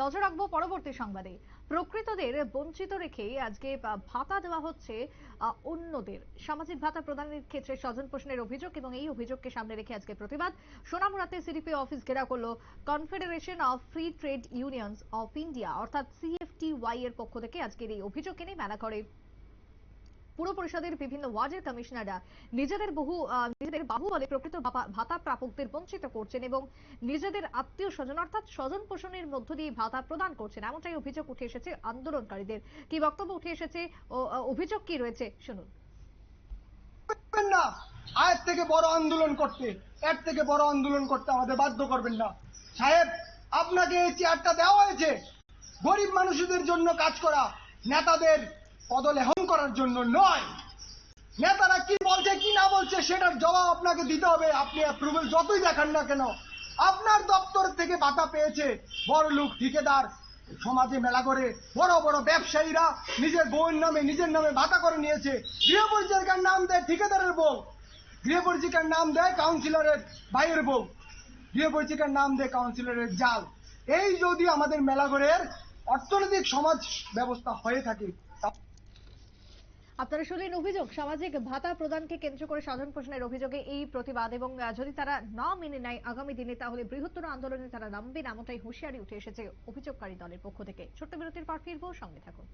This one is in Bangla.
নজর রাখব পরবর্তী সংবাদে। প্রকৃতদের বঞ্চিত রেখে আজকে ভাতা দেওয়া হচ্ছে অন্যদের। সামাজিক ভাতা প্রদানের ক্ষেত্রে স্বজন পোষণের অভিযোগ এবং এই অভিযোগকে সামনে রেখে আজকে প্রতিবাদ। সোনামুড়াতে সিডিপি অফিস ঘেরা করল confederation of free trade unions of India অর্থাৎ সিএফটিওয়াই এর পক্ষ থেকে আজকের এই অভিযোগকে নিয়ে মেলা করে পুর পরিষদের বিভিন্ন ওয়ার্ডের কমিশনাররা নিজেদের বহু নিজেদের বাহুবলে প্রকৃত ভাতা প্রাপকদের বঞ্চিত করছেন এবং নিজেদের আত্মীয় স্বজন অর্থাৎ স্বজন পোষণের মধ্য দিয়ে ভাতা প্রদান করছেন। এমনটাই অভিযোগ উঠে এসেছে আন্দোলনকারীদের। কি বক্তব্য উঠে এসেছে? অভিযোগ কি রয়েছে? শুনুন। না। আয়ের থেকে বড় আন্দোলন করতে, এর থেকে বড় আন্দোলন করতে আমাদের বাধ্য করবেন না। সাহেব, আপনাকে এই চেয়ারটা দেওয়া হয়েছে। গরিব মানুষদের জন্য কাজ করা, নেতাদের পদলেহন করার জন্য নয়। নেতারা কি বলছে, কি না বলছে, সেটার জবাব আপনাকে দিতে হবে। আপনি অ্যাপ্রুভেল যতই দেখান না কেন, আপনার দপ্তর থেকে ভাতা পেয়েছে বড় লোক, ঠিকাদার, সমাজে মেলা করে, বড় বড় ব্যবসায়ীরা নিজের বউয়ের নামে, নিজের নামে ভাতা করে নিয়েছে। গৃহ পরিচারিকার নাম দেয় ঠিকাদারের বউ গৃহ পরিচারিকার নাম দেয় কাউন্সিলরের ভাইয়ের বউ গৃহ পরিচারিকার নাম দেয় কাউন্সিলরের জাল। এই যদি আমাদের মেলাঘরের অর্থনৈতিক সমাজ ব্যবস্থা হয়ে থাকে আপনারা শুনলেন অভিযোগ। সামাজিক ভাতা প্রদানকে কেন্দ্র করে সাধারণ প্রশ্নের অভিযোগে এই প্রতিবাদ এবং যদি তারা না মেনে নেয় আগামী দিনে, তাহলে বৃহত্তর আন্দোলনে তারা নামবেন এমনটাই হুঁশিয়ারি উঠে এসেছে অভিযোগকারী দলের পক্ষ থেকে। ছোট্ট বিরতির পর ফিরবো, সঙ্গে থাকুন।